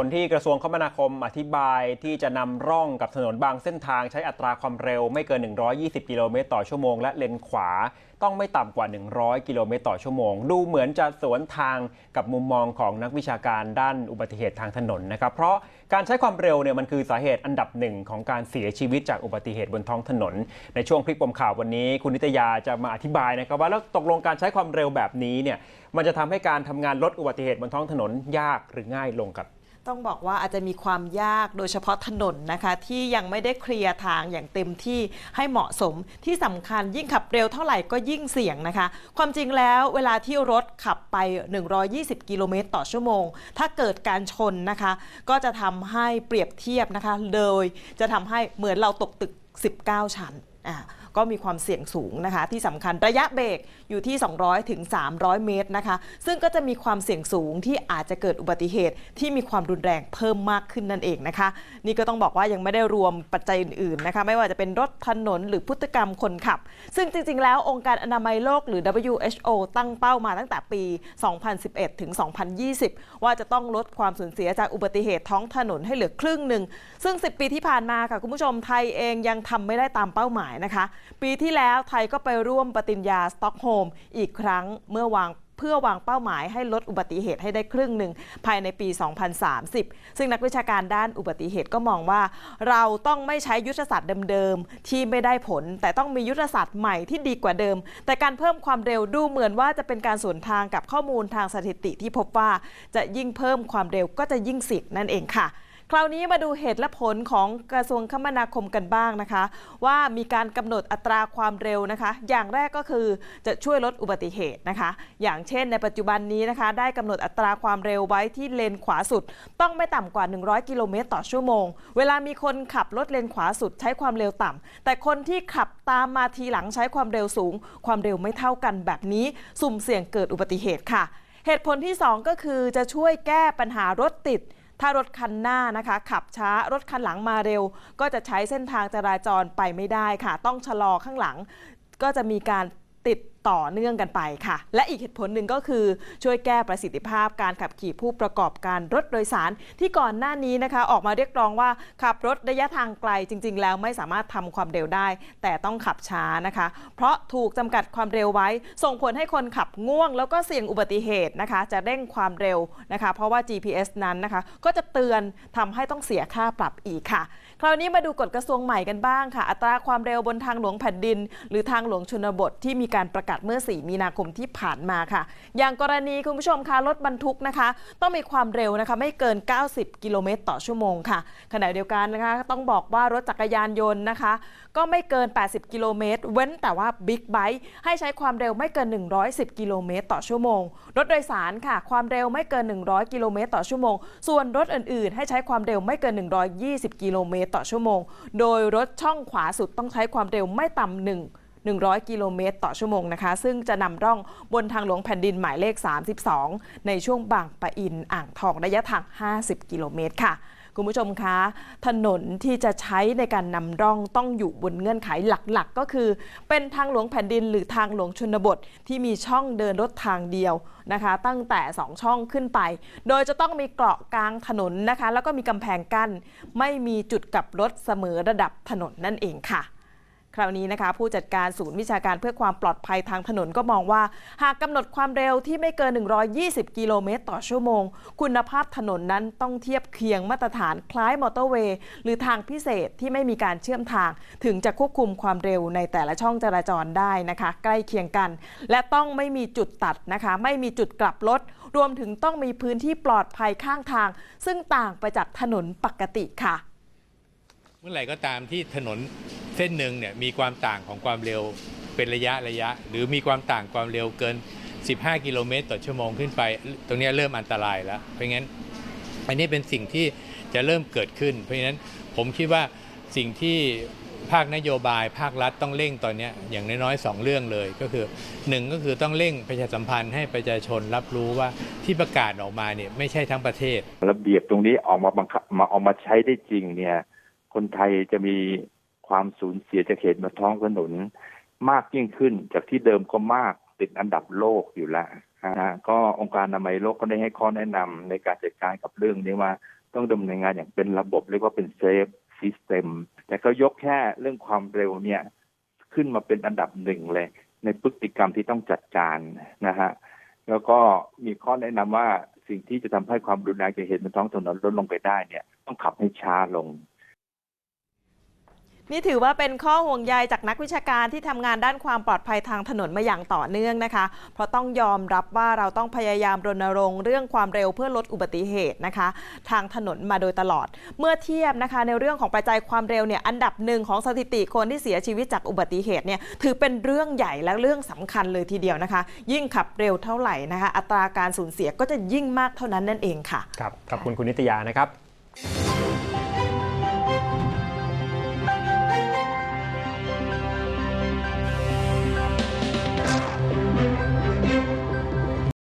ผลที่กระทรวงคมนาคมอธิบายที่จะนำร่องกับถนนบางเส้นทางใช้อัตราความเร็วไม่เกิน 120 กิโลเมตรต่อชั่วโมงและเลนขวา ต้องไม่ต่ำกว่า 100 กิโลเมตรต่อชั่วโมง ดูเหมือนจะสวนทางกับมุมมองของนักวิชาการด้านอุบัติเหตุทางถนนนะครับ เพราะการใช้ความเร็วเนี่ยมันคือสาเหตุอันดับหนึ่งของการเสียชีวิตจากอุบัติเหตุบนท้องถนน ในช่วงพลิกปมข่าววันนี้คุณนิตยาจะมาอธิบายนะครับว่าแล้วตกลงการใช้ความเร็วแบบนี้เนี่ยมันจะทำให้การทำงานลดอุบัติเหตุบนท้องถนนยากหรือง่ายลงครับ ต้องบอกว่าอาจจะมีความยากโดยเฉพาะถนนนะคะ ที่ยังไม่ได้เคลียร์ทางอย่างเต็มที่ให้เหมาะสมที่สำคัญยิ่งขับเร็วเท่าไหร่ก็ยิ่งเสี่ยงนะคะ ความจริงแล้วเวลาที่รถขับไป 120 กิโลเมตรต่อชั่วโมง ถ้าเกิดการชนนะคะ ก็จะทำให้เปรียบเทียบนะคะ โดยจะทำให้เหมือนเราตกตึก 19 ชั้นอ่า ก็มีความเสี่ยงสูงนะคะ ที่สำคัญระยะเบรกอยู่ที่ 200 ถึง 300 เมตรนะคะ ซึ่งก็จะมีความเสี่ยงสูงที่อาจจะเกิดอุบัติเหตุที่มีความรุนแรงเพิ่มมากขึ้นนั่นเองนะคะ นี่ก็ต้องบอกว่ายังไม่ได้รวมปัจจัยอื่นๆนะคะ ไม่ว่าจะเป็นรถถนนหรือพฤติกรรมคนขับ ซึ่งจริงๆ แล้วองค์การอนามัยโลกหรือ WHO ตั้งเป้ามาตั้งแต่ปี 2011 ถึง 2020 ว่าจะต้องลดความสูญเสียจากอุบัติเหตุท้องถนนให้เหลือครึ่งหนึ่ง ซึ่ง 10 ปีที่ผ่านมาค่ะคุณผู้ชมไทยเองยังทำไม่ได้ตามเป้าหมายนะคะปีที่แล้วไทยก็ไปร่วมปฏิญญาสต็อกโฮมอีกครั้งเมื่อวางเพื่อวางเป้าหมายให้ลดอุบัติเหตุให้ได้ครึ่งหนึ่งภายในปี 2030 ซึ่งนักวิชาการด้านอุบัติเหตุก็มองว่า เราต้องไม่ใช้ยุทธศาสตร์เดิมๆ ที่ไม่ได้ผล แต่ต้องมียุทธศาสตร์ใหม่ที่ดีกว่าเดิม แต่การเพิ่มความเร็วดูเหมือนว่าจะเป็นการสวนทางกับข้อมูลทางสถิติที่พบว่า จะยิ่งเพิ่มความเร็วก็จะยิ่งเสิทธ์นั่นเองค่ะ คราวนี้มาดูเหตุและผลของกระทรวงคมนาคมกันบ้างนะคะ ว่ามีการกำหนดอัตราความเร็วนะคะ อย่างแรกก็คือจะช่วยลดอุบัติเหตุนะคะ อย่างเช่นในปัจจุบันนี้นะคะ ได้กำหนดอัตราความเร็วไว้ที่เลนขวาสุด ต้องไม่ต่ำกว่า 100 กิโลเมตรต่อชั่วโมง เวลามีคนขับรถเลนขวาสุด ใช้ความเร็วต่ำแต่คนที่ขับตามมาทีหลังใช้ความเร็วสูง ความเร็วไม่เท่ากันแบบนี้สุ่มเสี่ยงเกิดอุบัติเหตุค่ะ เหตุผลที่ 2 ก็คือจะช่วยแก้ปัญหารถติด ถ้ารถคันหน้านะคะขับช้ารถคันหลังมาเร็ว ก็จะใช้เส้นทางจราจรไปไม่ได้ค่ะ ต้องชะลอข้างหลัง ก็จะมีการติด ต่อเนื่องกันไปค่ะ และอีกเหตุผลหนึ่งก็คือช่วยแก้ประสิทธิภาพการขับขี่ผู้ประกอบการรถโดยสาร ที่ก่อนหน้านี้นะคะ ออกมาเรียกร้องว่าขับรถระยะทางไกลจริง ๆ แล้วไม่สามารถทำความเร็วได้ แต่ต้องขับช้านะคะ เพราะถูกจำกัดความเร็วไว้ ส่งผลให้คนขับง่วง แล้วก็เสี่ยงอุบัติเหตุนะคะ จะเร่งความเร็วนะคะ เพราะว่า GPS นั้นนะคะ ก็จะเตือนทำให้ต้องเสียค่าปรับอีกค่ะ คราวนี้มาดูกฎกระทรวงใหม่กันบ้างค่ะ อัตราความเร็วบนทางหลวงแผ่นดิน หรือทางหลวงชนบทที่มีการประกาศเมื่อ 4 มีนาคมที่ผ่านมาค่ะ อย่างกรณีคุณผู้ชมคะรถบรรทุกนะคะ ต้องมีความเร็วนะคะไม่เกิน 90 กิโลเมตรต่อชั่วโมงค่ะขณะเดียวกันนะคะต้องบอกว่ารถจักรยานยนต์นะคะ ก็ไม่เกิน 80 กิโลเมตร เว้นแต่ว่าบิ๊กไบค์ให้ใช้ความเร็วไม่เกิน 110 กิโลเมตร ต่อชั่วโมง รถโดยสารค่ะ ความเร็วไม่เกิน 100 กิโลเมตร ต่อชั่วโมง ส่วนรถอื่น ๆ ให้ใช้ความเร็วไม่เกิน 120 กิโลเมตร ต่อชั่วโมง โดยรถช่องขวาสุดต้องใช้ความเร็วไม่ต่ำหนึ่ง 100 กิโลเมตร ต่อชั่วโมงนะคะ ซึ่งจะนำร่องบนทางหลวงแผ่นดินหมายเลข 32 ในช่วงบางปะอินอ่างทองระยะทาง 50 กิโลเมตรค่ะคุณผู้ชมคะ ถนนที่จะใช้ในการนำร่องต้องอยู่บนเงื่อนไขหลักๆ ก็คือ เป็นทางหลวงแผ่นดินหรือทางหลวงชนบท ที่มีช่องเดินรถทางเดียวนะคะ ตั้งแต่ 2 ช่องขึ้นไป โดยจะต้องมีเกราะกลางถนนนะคะ แล้วก็มีกำแพงกั้น ไม่มีจุดกลับรถเสมอระดับถนนนั่นเองค่ะ คราวนี้นะคะผู้จัดการศูนย์วิชาการเพื่อความปลอดภัยทางถนนก็มองว่า หากกำหนดความเร็วที่ไม่เกิน 120 กิโลเมตรต่อชั่วโมง คุณภาพถนนนั้นต้องเทียบเคียงมาตรฐานคล้ายมอเตอร์เวย์ หรือทางพิเศษที่ไม่มีการเชื่อมทาง ถึงจะควบคุมความเร็วในแต่ละช่องจราจรได้นะคะ ใกล้เคียงกัน และต้องไม่มีจุดตัดนะคะ ไม่มีจุดกลับรถรวมถึงต้องมีพื้นที่ปลอดภัยข้างทาง ซึ่งต่างไปจากถนนปกติค่ะ เมื่อไหร่ก็ตามที่ถนน เส้นหนึ่งเนี่ยมีความต่างของความเร็วเป็นระยะระยะ หรือมีความต่างความเร็วเกิน 15 กิโลเมตรต่อชั่วโมงขึ้นไป ตรงนี้เริ่มอันตรายแล้ว เพราะงั้นอันนี้เป็นสิ่งที่จะเริ่มเกิดขึ้น เพราะฉะนั้นผมคิดว่าสิ่งที่ภาคนโยบายภาครัฐต้องเร่งตอนนี้อย่างน้อยๆสองเรื่องเลยก็คือหนึ่งก็คือต้องเร่งประชาสัมพันธ์ให้ประชาชนรับรู้ว่าที่ประกาศออกมาเนี่ยไม่ใช่ทั้งประเทศ ระเบียบตรงนี้ออกมาบังคับมาเอามาใช้ได้จริงเนี่ยคนไทยจะมี ความสูญเสียจากเหตุบนท้องถนนมากยิ่งขึ้นจากที่เดิมก็มากติดอันดับโลกอยู่แล้วนะฮะก็องค์การอนามัยโลกก็ได้ให้ข้อแนะนำในการจัดการกับเรื่องนี้ว่าต้องดำเนินงานอย่างเป็นระบบเรียกว่าเป็นเซฟซิสเต็มแต่เขายกแค่เรื่องความเร็วเนี่ยขึ้นมาเป็นอันดับหนึ่งเลย ในพฤติกรรมที่ต้องจัดการนะฮะแล้วก็มีข้อแนะนำว่าสิ่งที่จะทำให้ความรุนแรงแก่เหตุบนท้องถนนลดลงไปได้เนี่ย ต้องขับให้ช้าลง นี่ถือว่าเป็นข้อห่วงใยจากนักวิชาการที่ทำงานด้านความปลอดภัยทางถนนมาอย่างต่อเนื่องนะคะ เพราะต้องยอมรับว่าเราต้องพยายามรณรงค์เรื่องความเร็วเพื่อลดอุบัติเหตุนะคะ ทางถนนมาโดยตลอด เมื่อเทียบนะคะ ในเรื่องของปัจจัยความเร็วเนี่ยอันดับหนึ่งของสถิติคนที่เสียชีวิตจากอุบัติเหตุเนี่ยถือเป็นเรื่องใหญ่และเรื่องสำคัญเลยทีเดียวนะคะ ยิ่งขับเร็วเท่าไหร่นะคะ อัตราการสูญเสียก็จะยิ่งมากเท่านั้นนั่นเองค่ะครับขอบคุณคุณนิตยานะครับ